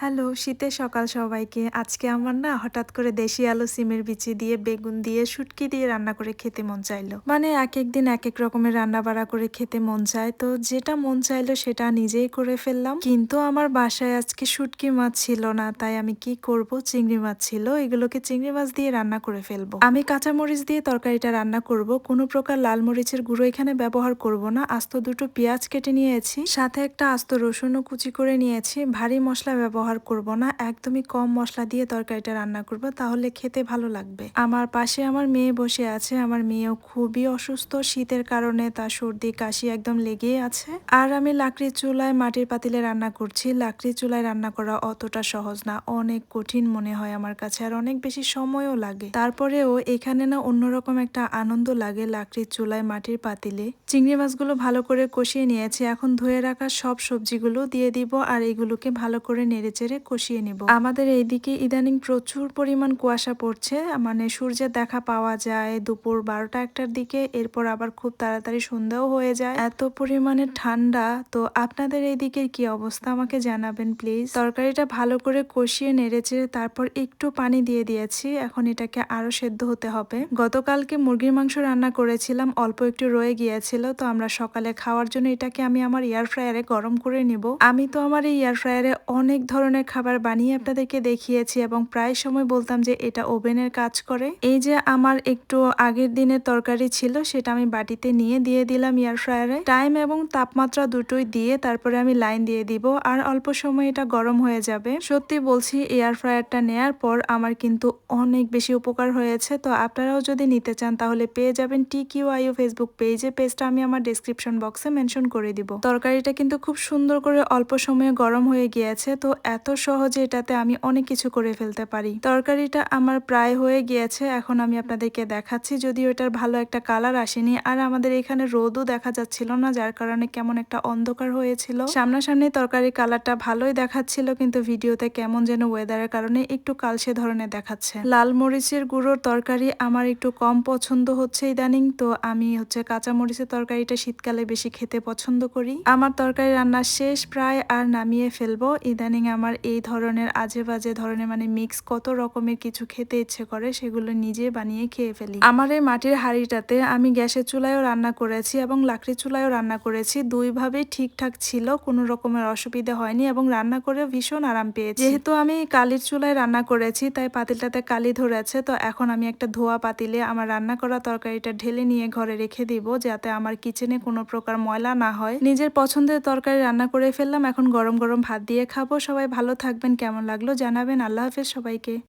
Hello, শীতের সকাল সবাইকে। আজকে আমার না হঠাৎ করে দেশি আলু, সিমের বিচি দিয়ে, বেগুন দিয়ে, শুটকি দিয়ে রান্না করে খেতে মন চাইলো। মানে এক এক দিন এক এক রকমের রান্না বাড়া করে খেতে মন চায়। তো যেটা মন চাইলো সেটা নিজেই করে ফেললাম। কিন্তু আমার বাসায় আজকে শুটকি মাছ ছিল না, তাই আমি কি করব? চিংড়ি মাছ ছিল, এগুলোকে চিংড়ি মাছ দিয়ে রান্না করে ফেলব। আমি কাঁচামরিচ দিয়ে তরকারিটা রান্না করব। কোনো প্রকার লাল মরিচের গুঁড়ো এখানে ব্যবহার করব না। আস্ত দুটো পেঁয়াজ কেটে নিয়েছি, সাথে একটা আস্ত রসুনও কুচি করে নিয়েছি। ভারী মশলা ব্যবহার করব না, একদমই কম মশলা দিয়ে তরকারিটা রান্না করব, তাহলে খেতে ভালো লাগবে। আমার পাশে আমার মেয়ে বসে আছে, আমার মেয়েও খুবই অসুস্থ, শীতের কারণে তার সর্দি, কাশি একদম লেগেই আছে। আর আমি লাকড়ির চুলায় মাটির পাতিলে রান্না করছি, লাকড়ির চুলায় রান্না করা অতটা সহজ না, অনেক কঠিন মনে হয় আমার কাছে, আর অনেক বেশি সময়ও লাগে। তারপরেও এখানে না অন্যরকম একটা আনন্দ লাগে লাকড়ির চুলায় মাটির পাতিলে। চিংড়ি মাছগুলো ভালো করে কষিয়ে নিয়েছি, এখন ধুয়ে রাখা সব সবজিগুলো দিয়ে দিব, আর এইগুলোকে ভালো করে নেড়ে চেড়ে কষিয়ে নিব। আমাদের এইদিকে ইদানিং প্রচুর পরিমাণ কুয়াশা পড়ছে মানে সূর্যের দেখা পাওয়া যায়, দুপুর বারোটা একটার দিকে, এরপর আবার খুব তাড়াতাড়ি সন্ধ্যাও হয়ে যায়। এত পরিমাণে ঠান্ডা, তো আপনাদের এই দিকের কি অবস্থা আমাকে জানাবেন প্লিজ। তরকারিটা ভালো করে কষিয়ে নেড়েছে তারপর একটু পানি দিয়ে দিয়েছি, এখন এটাকে আরও সেদ্ধ হতে হবে। গতকালকে মুরগির মাংস রান্না করেছিলাম, অল্প একটু রয়ে গিয়েছিল, তো আমরা সকালে খাওয়ার জন্য এটাকে আমি আমার এয়ার ফ্রায়ারে গরম করে নিব। আমি তো আমার এই এয়ার ফ্রায়ারে অনেক ধরনের খাবার বানিয়ে আপনাদেরকে দেখিয়েছি এবং প্রায় সময় বলতাম যে এটা ওভেনের কাজ করে। এই যে আমার একটু আগের দিনের তরকারি ছিল সেটা আমি বাটিতে নিয়ে দিয়ে দিলাম এয়ার ফ্রায়ারে টাইম এবং তাপমাত্রা দুটোই দিয়ে তারপরে আমি লাইন দিয়ে দিব আর অল্প সময় এটা গরম হয়ে যাবে। সত্যি বলছি এয়ার ফ্রায়ারটা নেয়ার পর আমার কিন্তু অনেক বেশি উপকার হয়েছে। তো আপনারাও যদি নিতে চান তাহলে পেয়ে যাবেন টি কিউ আইও ফেসবুক পেজে পেজটা আমি আমার ডিসক্রিপশন বক্সে মেনশন করে দিব। তরকারিটা কিন্তু খুব সুন্দর করে অল্প সময়ে গরম হয়ে গিয়েছে। তো এত সহজে এটাতে আমি অনেক কিছু করে ফেলতে পারি। তরকারিটা আমার প্রায় হয়ে গিয়েছে, এখন আমি আপনাদেরকে দেখাচ্ছি। যদিও এটার ভালো একটা কালার আসেনি, আর আমাদের এখানে রোদও দেখা যাচ্ছিল না, যার কারণে কেমন একটা অন্ধকার হয়েছিল। সামনাসামনি তরকারি কালারটা ভালোই দেখাচ্ছিল, কিন্তু ভিডিওতে কেমন যেন ওয়েদারের কারণে একটু কালসে ধরনের দেখাচ্ছে। লাল মরিচের গুঁড়োর তরকারি আমার একটু কম পছন্দ হচ্ছে ইদানিং, তো আমি হচ্ছে কাঁচা মরিচের তরকারিটা শীতকালে বেশি খেতে পছন্দ করি। আমার তরকারি রান্না শেষ প্রায়, আর নামিয়ে ফেলব। ইদানিং আমার এই ধরনের আজে বাজে ধরনের মানে মিক্স কত রকমের কিছু খেতে ইচ্ছে করে সেগুলো নিজে বানিয়ে খেয়ে ফেলি। আমার এই মাটির হাঁড়িটাতে আমি গ্যাসের চুলায়ও রান্না করেছি এবং লাকড়ির চুলায়ও রান্না করেছি। দুইভাবেই ঠিকঠাক ছিল, কোনো রকমের অসুবিধা হয়নি এবং রান্না করে ভীষণ আরাম পেয়েছি। যেহেতু আমি কালির চুলায় রান্না করেছি, তাই পাতিলটাতে কালি ধরেছে, তো এখন আমি একটা ধোয়া পাতিলে আমার রান্না করা তরকারিটা ঢেলে নিয়ে ঘরে রেখে দিব যাতে আমার কিচেনে কোনো প্রকার ময়লা না হয়। নিজের পছন্দের তরকারি রান্না করে ফেললাম, এখন গরম গরম ভাত দিয়ে খাব। সবাই ভালো থাকবেন কেমন লাগল জানাবেন। আল্লাহ হাফেজ সবাইকে।